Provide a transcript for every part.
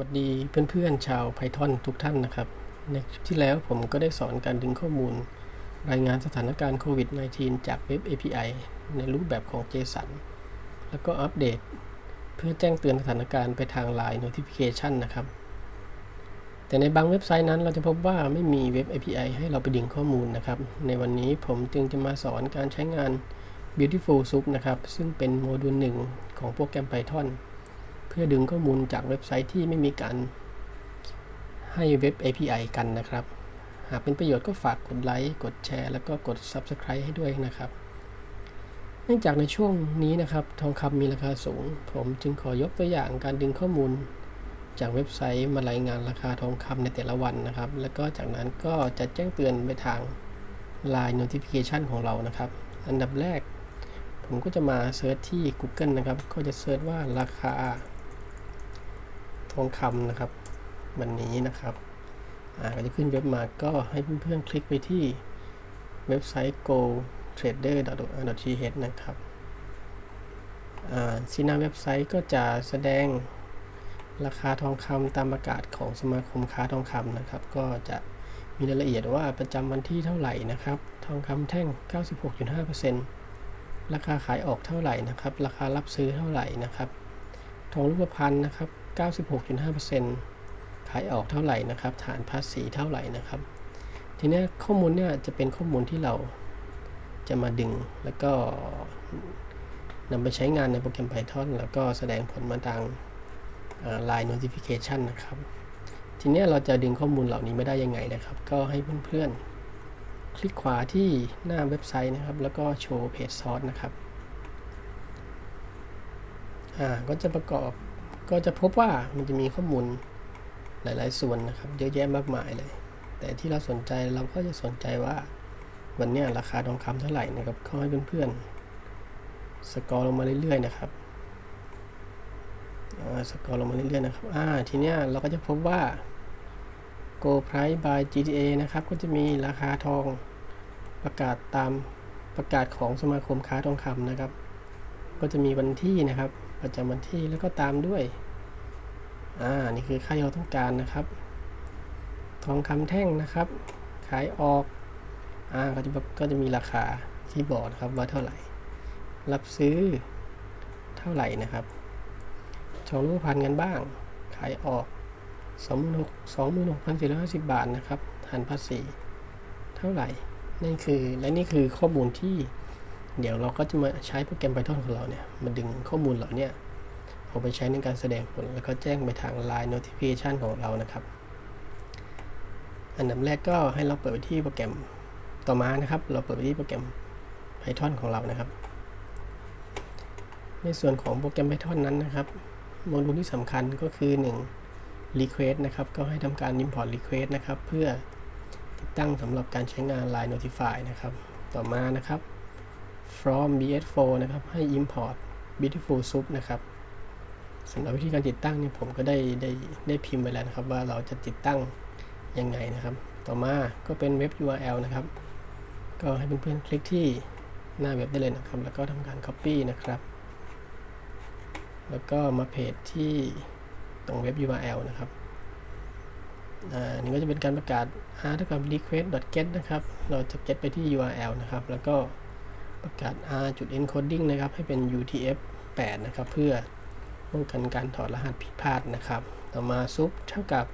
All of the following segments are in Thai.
วัสดีเพื่อนๆชาว Python ทุกท่านนะครับ ในคลิปที่แล้วผมก็ได้สอนการดึงข้อมูล รายงานสถานการณ์โควิด -19 จากเว็บ API ในรูปแบบของ JSON แล้วก็อัปเดต เพื่อแจ้งเตือนสถานการณ์ไปทาง Line Notification นะครับ แต่ในบางเว็บไซต์นั้นเราจะพบว่าไม่มีเว็บ API ให้เราไปดึงข้อมูลนะครับ ในวันนี้ผมจึงจะมาสอนการใช้งาน Beautiful Soup นะครับ ซึ่งเป็นโมดูลหนึ่งของโปรแกรม Python เพื่อดึงข้อมูลจากเว็บไซต์ที่ไม่มีการให้เว็บ API กันนะครับ หากเป็นประโยชน์ก็ฝากกดไลค์ กดแชร์ แล้วก็กด Subscribe ให้ด้วยนะครับ เนื่องจากในช่วงนี้นะครับ ทองคำมีราคาสูง ผมจึงขอยกตัวอย่างการดึงข้อมูลจากเว็บไซต์มารายงานราคาทองคำในแต่ละวันนะครับ แล้วก็จากนั้นก็จะแจ้งเตือนไปทาง Line Notification ของเรานะครับ อันดับแรก ผมก็จะมาเซิร์ชที่ Google นะครับ ก็จะเซิร์ชว่าราคา ทองคำนะครับ วันนี้นะครับอ่าก็จะขึ้นเว็บมาก็ให้เพื่อนๆคลิกไปที่เว็บไซต์ go trader th นะครับอ่าซีนาเว็บไซต์ก็จะแสดงราคาทองคำตามประกาศของสมาคมค้าทองคำนะครับ ก็จะมีรายละเอียดว่าประจำวันที่เท่าไหร่นะครับ ทองคำแท่ง 96.5%ราคาขายออกเท่าไหร่นะครับ ราคารับซื้อเท่าไหร่นะครับ ทองรูปพรรณนะครับ 96.5%ขายออกเท่าไหร่นะครับ ฐานภาษีเท่าไหร่นะครับ ทีนี้ข้อมูลเนี่ยจะเป็นข้อมูลที่เราจะมาดึงแล้วก็นำไปใช้งานในโปรแกรม Python แล้วก็แสดงผลมาทาง Line Notification นะครับ ทีนี้เราจะดึงข้อมูลเหล่านี้ไม่ได้ยังไงนะครับ ก็ให้เพื่อนๆ คลิกขวาที่หน้าเว็บไซต์นะครับ แล้วก็โชว์เพจซอสนะครับ อ่า ก็จะประกอบ ก็จะพบว่ามันจะมีข้อมูลหลาย ๆ ส่วนนะครับ เยอะแยะมากมายเลย แต่ที่เราสนใจเราก็จะสนใจว่าวันนี้ราคาทองคำเท่าไหร่นะครับขอให้เพื่อนๆสกอร์ลงมาเรื่อย ๆ นะครับสกอร์ลงมาเรื่อยๆนะครับอ่าทีเนี้ยเราก็จะพบว่า Go Price by GTA นะครับ ก็จะมีราคาทองประกาศตามประกาศของสมาคมค้าทองคำนะครับ ก็จะมีวันที่นะครับ ประจำวันที่แล้วก็ตามด้วย อ่า นี่คือค่าที่เราต้องการนะครับ ทองคำแท่งนะครับ ขายออก อ่า ก็จะก็จะมีราคาที่บอกนะครับว่าเท่าไหร่ รับซื้อเท่าไหร่นะครับทองรูปพันกันบ้าง ขายออกสองหมื่นหกสองหมื่นหกพันสี่ร้อยห้าสิบบาทนะครับหันภาษี เท่าไหร่นี่คือ และนี่คือข้อมูลที่ เดี๋ยวเราก็จะมาใช้โปรแกรม Python ของเราเนี่ย มาดึงข้อมูลเหล่านี้ เอาไปใช้ในการแสดงผล แล้วก็แจ้งไปทาง Line Notification ของเรานะครับ อันดับแรกก็ให้เราเปิดไปที่โปรแกรมต่อมานะครับ เราเปิดไปที่โปรแกรม Python ของเรานะครับ ในส่วนของโปรแกรม Python นั้นนะครับโมดูลที่สำคัญก็คือ 1 request นะครับ ก็ให้ทำการ import request นะครับ เพื่อติดตั้งสำหรับการใช้งาน Line Notify นะครับ ต่อมานะครับ from bs4 นะครับ ให้ import beautiful soup นะครับ สำหรับวิธีการติดตั้งเนี่ยผมก็ได้ได้ได้พิมพ์ไปแล้วนะครับ ว่าเราจะติดตั้งยังไงนะครับ ต่อมาก็เป็นเว็บ URL นะครับ ก็ให้เพื่อนๆคลิกที่หน้าเว็บได้เลยนะครับ แล้วก็ทำการ copy นะครับ แล้วก็มาเพจที่ตรงเว็บ URL นะครับอ่านี่ก็จะเป็นการประกาศ r เท่ากับ request.get นะครับ เราจะ get ไปที่ URL นะครับ แล้วก็ประกาศ r จุด encoding นะครับ ให้เป็น UTF-8 นะครับ เพื่อ ป้องกันการถอดรหัสผิดพลาดนะครับ ต่อมา soup เท่ากับ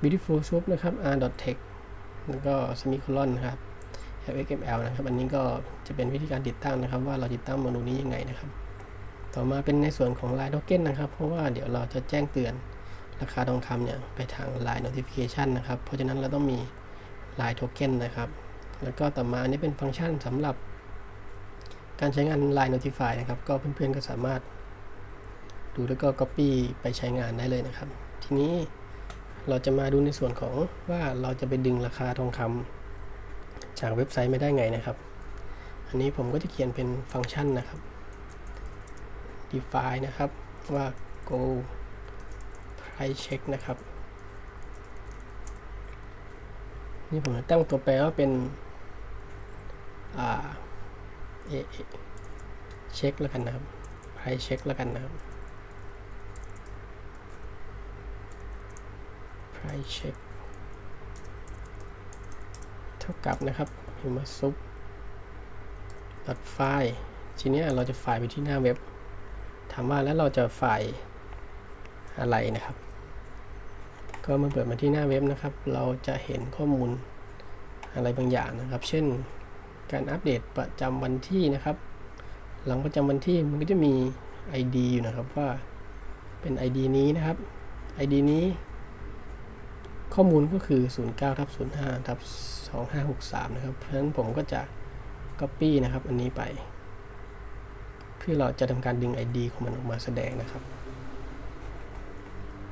beautiful soup นะครับ r.text แล้วก็ semicolon นะครับ xml นะครับ อันนี้ก็จะเป็นวิธีการติดตั้งนะครับ ว่าเราติดตั้งโมดูลนี้ยังไงนะครับ ต่อมาเป็นในส่วนของ line token นะครับ เพราะว่าเดี๋ยวเราจะแจ้งเตือนราคาทองคำเนี่ยไปทาง line notification นะครับ เพราะฉะนั้นเราต้องมี line token นะครับ แล้วก็ต่อมาอันนี้เป็นฟังก์ชันสำหรับการใช้งาน Line Notify นะครับ ก็เพื่อนๆก็สามารถ ดูแล้วก็ Copy ไปใช้งานได้เลยนะครับ ทีนี้เราจะมาดูในส่วนของว่าเราจะไปดึงราคาทองคำจากเว็บไซต์ไม่ได้ไงนะครับ อันนี้ผมก็จะเขียนเป็นฟังก์ชันนะครับ define นะครับว่า go price check นะครับ นี่ผมจะตั้งตัวแปรว่าเป็นอ่าเอเช็คแล้วกันนะครับไพรเช็คแล้วกันนะครับ price check เท่ากับนะครับพิมพ์มาซุป dot file ทีนี้เราจะไฟล์ไปที่หน้าเว็บ ถามว่าแล้วเราจะไฟล์อะไรนะครับ ก็มาเปิดมาที่หน้าเว็บนะครับ เราจะเห็นข้อมูลอะไรบางอย่างนะครับ เช่นการอัปเดตประจำวันที่นะครับ หลังประจำวันที่มันก็จะมี ID อยู่นะครับว่าเป็น ID นี้นะครับ ID นี้ ข้อมูลก็คือ 09ทับ05ทับ2563 นะครับ เพราะฉะนั้นผมก็จะ Copy นะครับ อันนี้ไป เพื่อเราจะทำการดึง ID ของมันออกมาแสดงนะครับ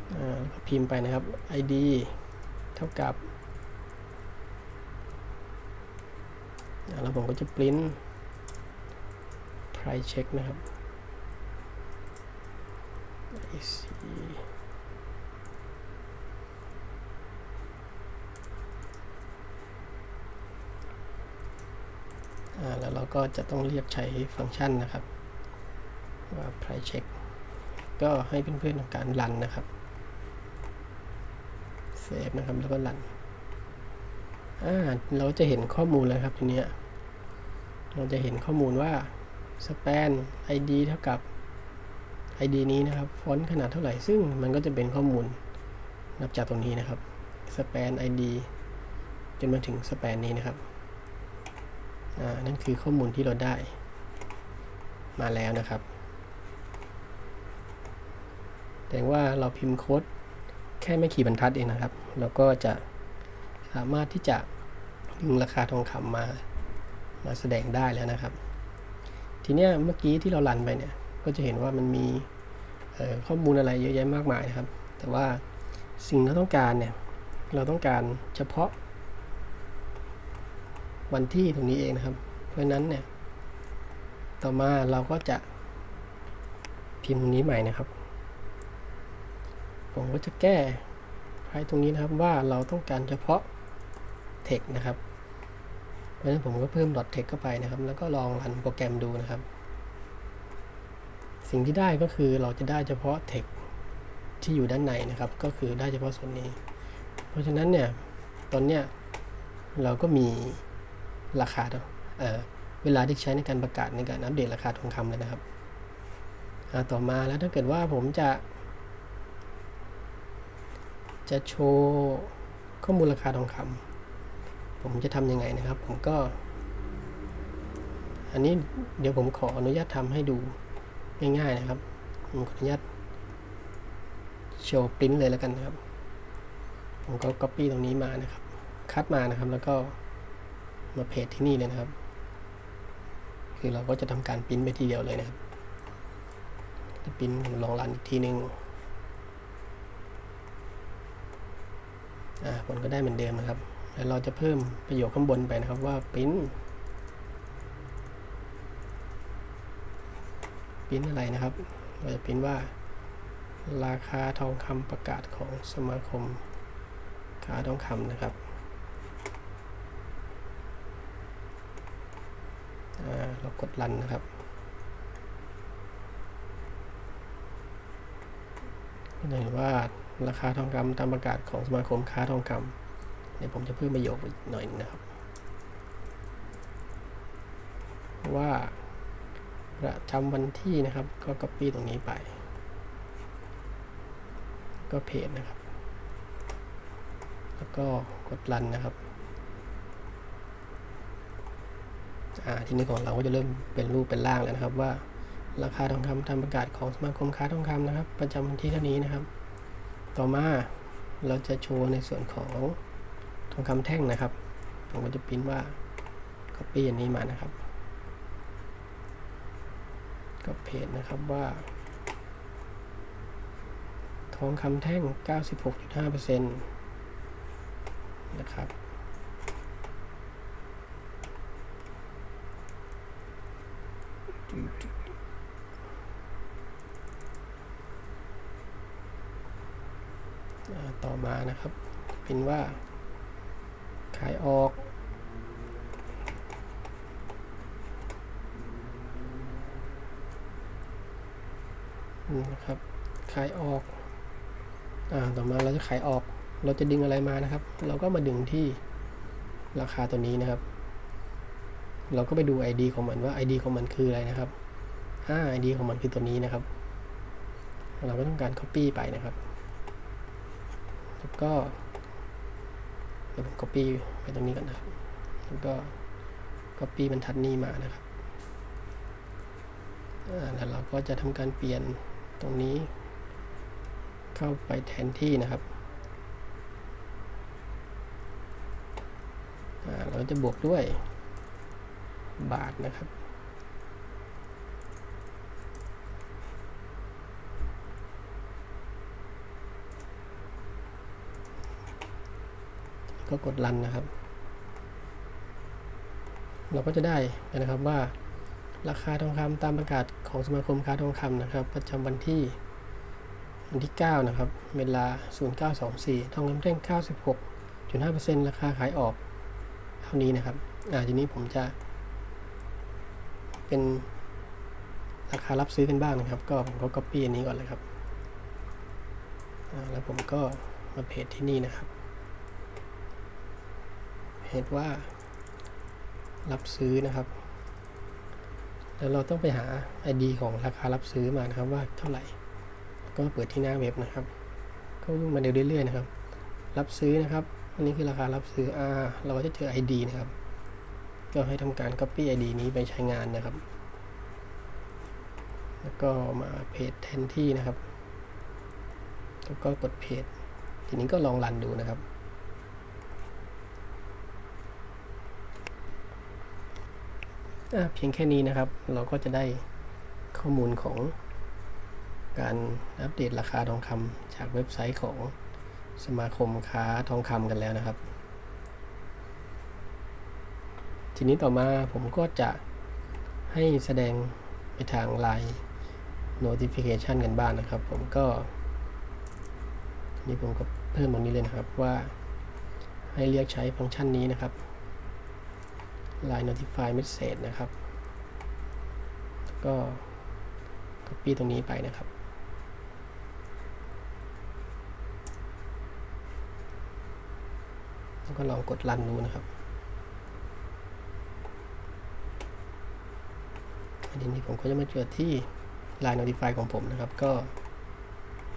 แล้วก็พิมพ์ไปนะครับ ID เท่ากับ แล้วผมก็จะ print price check นะครับ IC แล้วเราก็จะต้องเรียกใช้ฟังก์ชันนะครับ ว่า price check ก็ให้เพื่อนๆทำการรันนะครับเซฟนะครับแล้วก็รันอ่าเราจะเห็นข้อมูลแล้วครับทีเนี้ยเราจะเห็นข้อมูลว่า span id เท่ากับ id นี้นะครับฟอนต์ขนาดเท่าไหร่ซึ่งมันก็จะเป็นข้อมูลนับจากตรงนี้นะครับ span id จนมาถึง span นี้นะครับ นั่นคือข้อมูลที่เราได้มาแล้วนะครับแต่ว่าเราพิมพ์โค้ดแค่ไม่กี่บรรทัดเองนะครับ เราก็จะสามารถที่จะดึงราคาทองคำมามาแสดงได้แล้วนะครับ ทีเนี้ยเมื่อกี้ที่เราลันไปเนี่ย ก็จะเห็นว่ามันมีข้อมูลอะไรเยอะแยะมากมายนะครับ แต่ว่าสิ่งที่เราต้องการเนี่ย เราต้องการเฉพาะ วันที่ตรงนี้เองนะครับ เพราะนั้นเนี่ย ต่อมาเราก็จะพิมพ์ตรงนี้ใหม่นะครับ ผมก็จะแก้ไว้ตรงนี้นะครับว่าเราต้องการเฉพาะ text นะครับ เพราะฉะนั้นผมก็เพิ่ม dot text เข้าไปนะครับ แล้วก็ลองรันโปรแกรมดูนะครับ สิ่งที่ได้ก็คือเราจะได้เฉพาะ text ที่อยู่ด้านในนะครับ ก็คือได้เฉพาะส่วนนี้ เพราะฉะนั้นเนี่ย ตอนเนี้ยเราก็มี ราคาเเวลาที่ใช้ในการประกาศในการอัปเดตราคาทองคำเลยนะครับต่อมาแล้วถ้าเกิดว่าผมจะ จะโชว์ข้อมูลราคาทองคำผมจะทำยังไงนะครับ ผมก็ อันนี้เดี๋ยวผมขออนุญาตทำให้ดูง่ายๆนะครับผมขออนุญาตโชว์ปริ้นเลยแล้วกันนะครับ ผมก็ Copy ตรงนี้มานะครับ คัดมานะครับแล้วก็ มาเพจที่นี่เลยนะครับ คือเราก็จะทำการปริ้นไปทีเดียวเลยนะครับปริ้นลองรันอีกทีนึงอ่าผลก็ได้เหมือนเดิมนะครับ แล้วเราจะเพิ่มประโยคข้างบนไปนะครับว่าปิ้นปริ้นอะไรนะครับ เราจะปริ้นว่าราคาทองคำประกาศของสมาคมค้าทองคำนะครับ เรากดรันนะครับจะเห็นว่าราคาทองคำตามประกาศของสมาคมค้าทองคำเดี๋ยวผมจะเพิ่มประโยคอีกหน่อยนึงนะครับ ว่าประจำวันที่นะครับ ก็ copy ตรงนี้ไป ก็เพจนะครับ แล้วก็กดรันนะครับอ่า ทีนี้ของเราก็จะเริ่มเป็นรูปเป็นร่างแล้วนะครับ ว่าราคาทองคำตามประกาศของสมาคมค้าทองคำนะครับ ประจำวันที่เท่านี้นะครับ ต่อมาเราจะโชว์ในส่วนของทองคำแท่งนะครับ ผมก็จะพิมพ์ว่า copy อันนี้มานะครับ ก็เพจนะครับว่า ทองคำแท่ง 96.5%นะครับ ต่อมานะครับ เป็นว่า ขายออกนะครับ ขายออกอ่าต่อมาเราจะขายออก เราจะดึงอะไรมานะครับ เราก็มาดึงที่ราคาตัวนี้นะครับ เราก็ไปดู ID ของมันว่า ID ของมันคืออะไรนะครับอ่า ID ของมันคือตัวนี้นะครับ เราก็ต้องการ Copy ไปนะครับ แล้วก็เดี๋ยวผม Copy ไปตรงนี้ก่อนนะครับ แล้วก็ Copy บรรทัดนี้มานะครับอ่าแล้วเราก็จะทำการเปลี่ยนตรงนี้ เข้าไปแทนที่นะครับอ่าเราจะบวกด้วย บาทนะครับก็กดรันนะครับ เราก็จะได้นะครับว่า ราคาทองคำตามประกาศของสมาคมค้าทองคำนะครับ ประจำวันที่วันที่ 9 นะครับ เวลา 0924 ทองคำแท่ง 96.5%ราคาขายออกเท่านี้นะครับ อ่าทีนี้ผมจะ เป็นราคารับซื้อกันบ้างนะครับ ก็ผมก็ copy อันนี้ก่อนเลยครับ แล้วผมก็มาเพจที่นี่นะครับเพจว่า รับซื้อนะครับ แล้วเราต้องไปหา ID ของราคารับซื้อมานะครับว่าเท่าไหร่ ก็เปิดที่หน้าเว็บนะครับ ก็วิ่งมาเรื่อยๆนะครับ รับซื้อนะครับ อันนี้คือราคารับซื้ออ่าเราก็จะเจอ ID นะครับ ก็ให้ทำการ copy ID นี้ไปใช้งานนะครับ แล้วก็มาเพจแทนที่นะครับ แล้วก็กดเพจ ทีนี้ก็ลองรันดูนะครับอ่าเพียงแค่นี้นะครับ เราก็จะได้ข้อมูลของการอัปเดตราคาทองคำจากเว็บไซต์ของสมาคมค้าทองคำกันแล้วนะครับ ทีนี้ต่อมาผมก็จะให้แสดงไปทาง Line Notification กันบ้างนะครับ ผมก็นี่ผมก็เพิ่มตรงนี้เลยนะครับว่าให้เรียกใช้ฟังก์ชันนี้นะครับ Line Notify Message นะครับ ก็ copy ตรงนี้ไปนะครับ แล้วก็ลองกดรันดูนะครับ อันนี้ผมก็จะมาเจอที่ Line Notify ของผมนะครับ ก็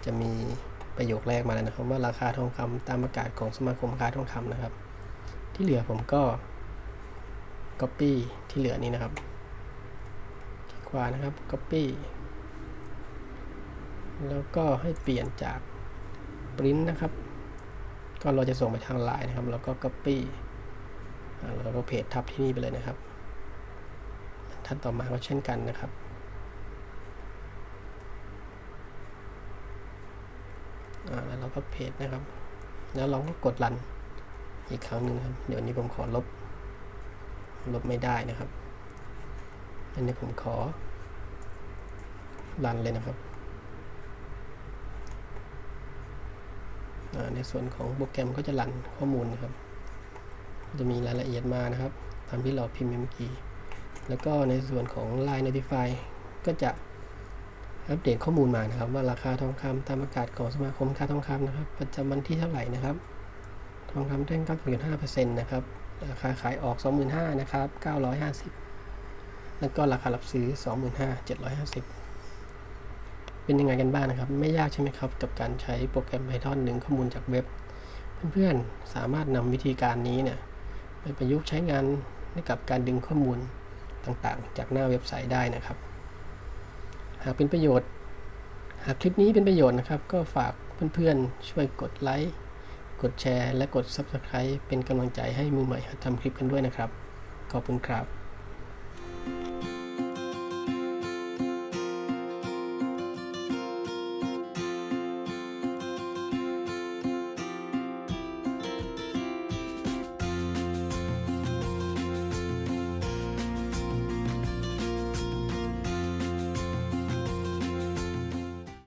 จะมีประโยคแรกมาแล้วนะครับ ว่าราคาทองคำตามประกาศของสมาคมค้าทองคำนะครับ ที่เหลือผมก็ Copy ที่เหลือนี้นะครับคลิกขวานะครับ Copy แล้วก็ให้เปลี่ยนจาก Print นะครับ ก็เราจะส่งไปทางไลน์นะครับ แล้วก็ Copy แล้วก็เพจทับที่นี่ไปเลยนะครับ่านต่อมาก็เช่นกันนะครับ แล้วเราก็เพจนะครับ แล้วเราก็กดรันอีกครั้งหนึ่งครับ เดี๋ยวนี้ผมขอลบ ลบไม่ได้นะครับ อันนี้ผมขอรันเลยนะครับในส่วนของโปรแกรมก็จะรันข้อมูลนะครับ จะมีรายละเอียดมานะครับตามที่เราพิมพ์เมื่อกี้ แล้วก็ในส่วนของ Line Notify ก็จะอัปเดตข้อมูลมานะครับ ว่าราคาทองคำตามประกาศของสมาคมค้าทองคำนะครับ ประจำวันที่เท่าไหร่นะครับ ทองคำแท่ง9.5%นะครับ ราคาขายออก 25,000นะครับ 950 แล้วก็ราคารับซื้อ 25,750 เป็นยังไงกันบ้างนะครับ ไม่ยากใช่ไหมครับ กับการใช้โปรแกรม Python ดึงข้อมูลจากเว็บ เพื่อนๆ สามารถนำวิธีการนี้เนี่ยไปประยุกต์ใช้งานให้กับการดึงข้อมูล ต่างๆ จากหน้าเว็บไซต์ได้นะครับ หากเป็นประโยชน์ หากคลิปนี้เป็นประโยชน์นะครับ ก็ฝากเพื่อนๆ ช่วยกดไลค์กดแชร์ และกด Subscribe เป็นกำลังใจให้มือใหม่หัดทำคลิปกันด้วยนะครับ ขอบคุณครับ